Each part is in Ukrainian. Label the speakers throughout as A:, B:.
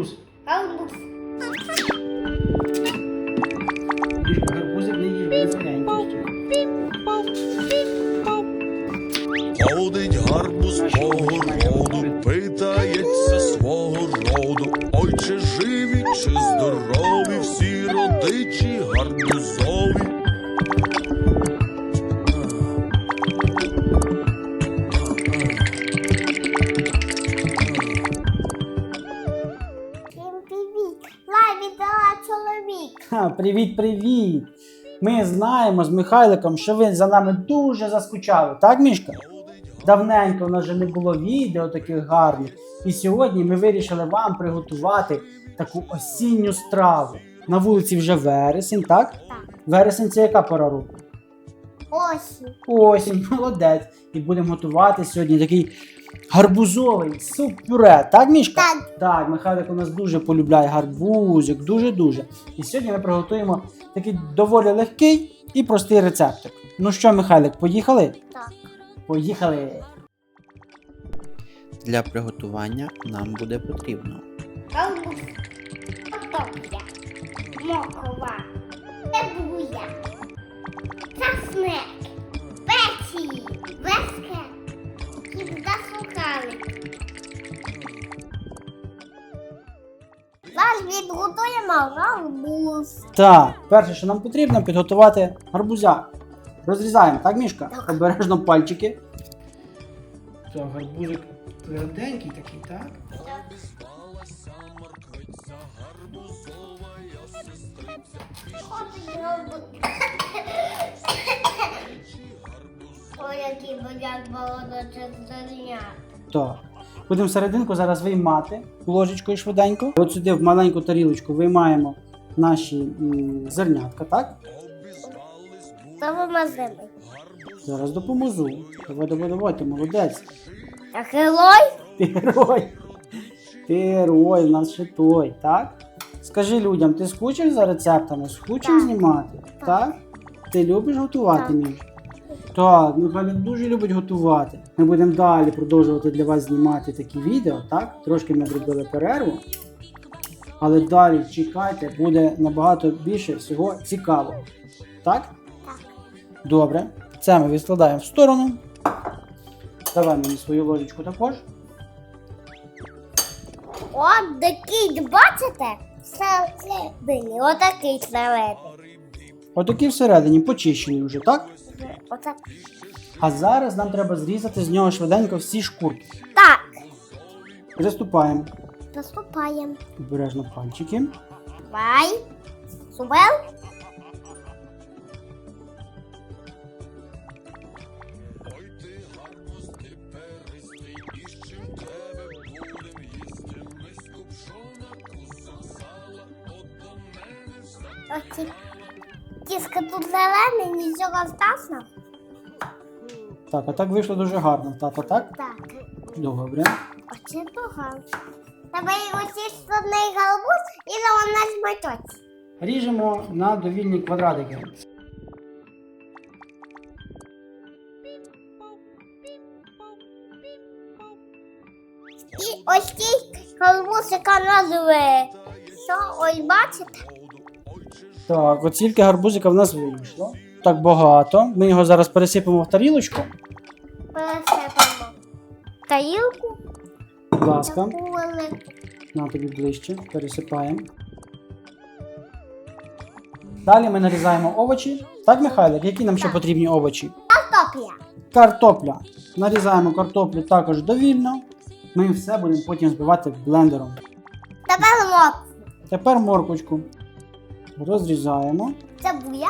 A: гарбуз.
B: Гарбуз.
A: Мішка, гарбузик не їж.
C: Ходить гарбуз по городу, питається свого роду. Ой, чи живі, чи здорові,
B: чоловік.
A: Привіт, привіт! Ми знаємо з Михайликом, що ви за нами дуже заскучали, так, Мішка? Давненько в нас вже не було відео таких гарних. І сьогодні ми вирішили вам приготувати таку осінню страву. На вулиці вже вересень, так?
B: Так.
A: Вересень це яка пора року?
B: Осінь.
A: Осінь, молодець. І будемо готувати сьогодні такий гарбузовий суп-пюре, так, Мішка?
B: Так.
A: Так, Михайлик у нас дуже полюбляє гарбузик, дуже-дуже. І сьогодні ми приготуємо такий доволі легкий і простий рецептик. Ну що, Михайлик, поїхали?
B: Так.
A: Поїхали!
D: Для приготування нам буде потрібно
B: Гарбуз. Картопля. Морква. Цибуля. Часник. Зараз відготуємо гарбуз.
A: Так, перше, що нам потрібно, підготувати гарбузяк. Розрізаємо, так, Мішка?
B: Так.
A: Обережно пальчики. Так, гарбузик тверденький такий, так?
B: Ой, який бояк болоточок зерня.
A: Так. Будемо серединку зараз виймати ложечкою швиденько. От сюди в маленьку тарілочку виймаємо наші зернятка, так?
B: Та.
A: Зараз допоможу. Давай, давай, давай, ти молодець.
B: А герой?
A: Ти герой. Ти герой, нас ще той, так? Скажи людям, ти скучив за рецептами? Скучив знімати?
B: Так.
A: Ти любиш готувати. Міш? Так, Михайло дуже любить готувати. Ми будемо далі продовжувати для вас знімати такі відео, так? Трошки ми зробили перерву. Але далі чекайте, буде набагато більше всього цікавого. Так?
B: Так.
A: Добре. Це ми відкладаємо в сторону. Давай мені свою ложечку також.
B: От такий, бачите? Всередині. Отакий всередині.
A: Отакі всередині почищені вже, так?
B: Отак.
A: А зараз нам треба зрізати з нього швиденько всі шкурки.
B: Так.
A: Приступаємо.
B: Приступаємо.
A: Обережно пальчики.
B: Давай. Субел. Оці Тіска тут зелене, нічого страшного.
A: Так, а так вийшло дуже гарно. Тата, так?
B: Так.
A: Добре.
B: Оце погано. Тебе оці складний гарбуз і вона зметуть.
A: Ріжемо на довільні квадратики.
B: І ось цей гарбуз, яка називає. Що, ось бачите?
A: Так, от тільки гарбузика в нас вийшло. Так багато. Ми його зараз пересипемо в тарілочку.
B: Пересипаємо тарілку.
A: Будь ласка,
B: таку
A: на тобі ближче. Пересипаємо. Далі ми нарізаємо овочі. Так, Михайлик, які нам ще потрібні овочі?
B: Картопля.
A: Картопля. Нарізаємо картоплю також довільно. Ми все будемо потім збивати блендером.
B: Тепер лоб.
A: Тепер морквочку розрізаємо
B: Цибуля.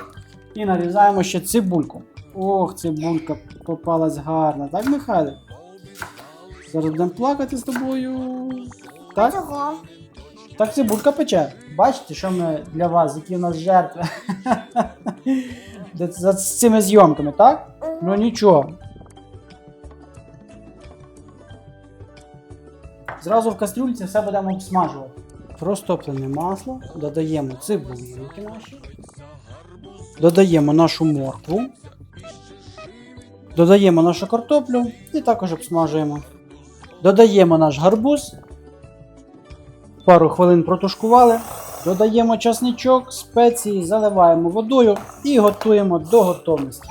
A: і нарізаємо ще цибульку. Ох, цибулька попалась гарна, так, Михайло? Зараз будемо плакати з тобою. Так?
B: Чого?
A: Так цибулька пече. Бачите, що ми для вас, які у нас жертви за- цими зйомками, так? Ну нічого. Зразу в кастрюльці все будемо обсмажувати. Розтоплене масло, додаємо цибульки наші, додаємо нашу моркву, додаємо нашу картоплю і також обсмажуємо. Додаємо наш гарбуз Пару хвилин протушкували. Додаємо часничок, спеції, заливаємо водою і готуємо до готовності.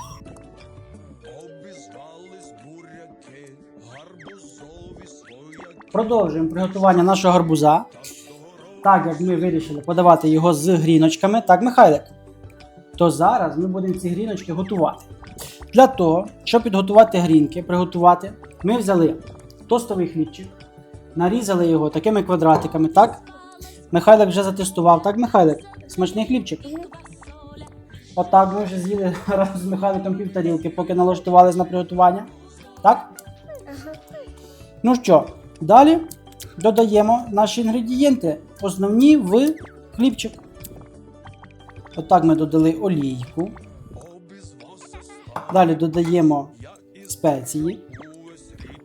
A: Продовжуємо приготування нашого гарбуза. Так як ми вирішили подавати його з гріночками, так, Михайлик, то зараз ми будемо ці гріночки готувати. Для того, щоб підготувати грінки, приготувати, ми взяли тостовий хлібчик, нарізали його такими квадратиками, так? Михайлик вже затестував, так, Михайлик? Смачний хлібчик. Отак ми вже з'їли разом з Михайликом пів тарілки, поки налаштувались на приготування. Так? Ну що, далі додаємо наші інгредієнти, основні в хлібчик. Отак ми додали олійку. Далі додаємо спеції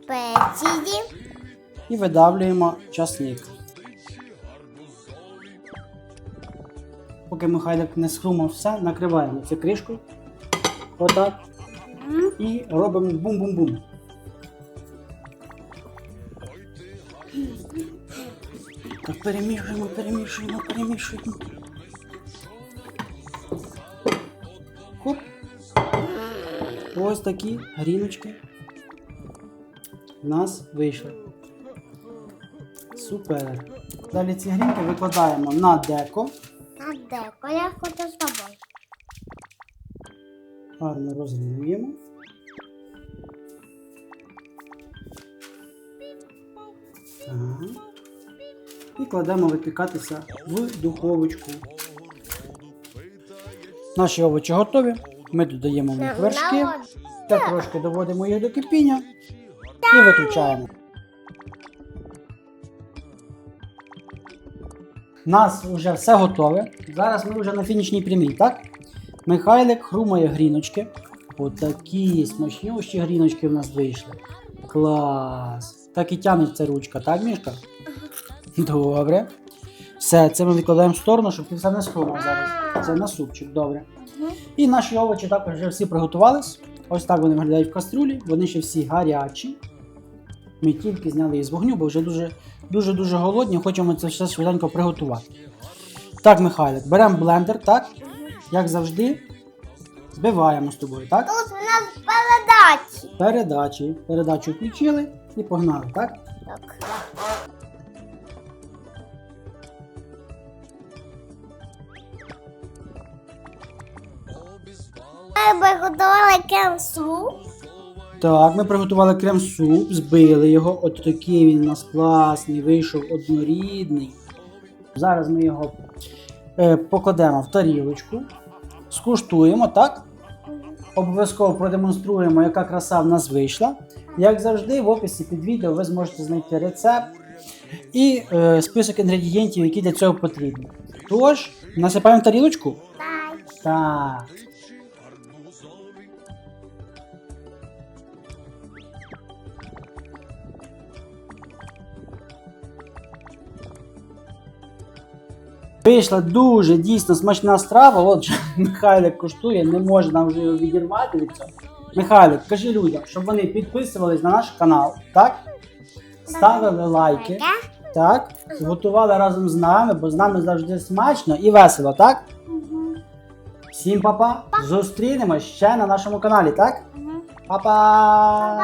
B: Пеціді.
A: і видавлюємо часник. Поки Михайлик не схрумав все, накриваємо цю кришку. Отак. І робимо бум-бум-бум. Так перемішуємо, перемішуємо, перемішуємо. Ось такі гріночки в нас вийшли. Супер. Далі ці грінки викладаємо на деко.
B: А деко я хочу з тобою.
A: Гарно розрівнюємо. Так. І кладемо випікатися в духовочку. Наші овочі готові. Ми додаємо в них вершки. Та трошки доводимо їх до кипіння і виключаємо. У нас вже все готове. Зараз ми вже на фінішній прямій, так? Михайлик хрумає гріночки. Отакі смачнющі гріночки в нас вийшли. Клас! Так і тягнеться ручка, так, Мішка? Добре. Все, це ми відкладаємо в сторону, щоб ти все не сховав зараз. Це на супчик, добре. І наші овочі також вже всі приготувались. Ось так вони виглядають в кастрюлі. Вони ще всі гарячі. Ми тільки зняли їх з вогню, бо вже дуже дуже дуже голодні, хочемо це все швиденько приготувати. Так, Михайлик, беремо блендер, так? Як завжди, збиваємо з тобою, так?
B: Тут у нас передачі.
A: Передачі. Передачу включили і погнали, так?
B: Так. Ми приготували кенсу.
A: Так, ми приготували крем-суп, збили його. От такий він у нас класний, вийшов однорідний. Зараз ми його е, покладемо в тарілочку, скуштуємо, так? Обов'язково продемонструємо, яка краса в нас вийшла. Як завжди, в описі під відео ви зможете знайти рецепт і е, список інгредієнтів, які для цього потрібні. Тож, насипаємо тарілочку.
B: Дай.
A: Так. Вийшла дуже дійсно смачна страва. От Михайлик коштує, не можна вже його відірвати від цього. Михайлик, кажи людям, щоб вони підписувались на наш канал, так? Ставили лайки, так? Готували разом з нами, бо з нами завжди смачно і весело, так? Всім па-па. Зустрінемось ще на нашому каналі, так? Па-па!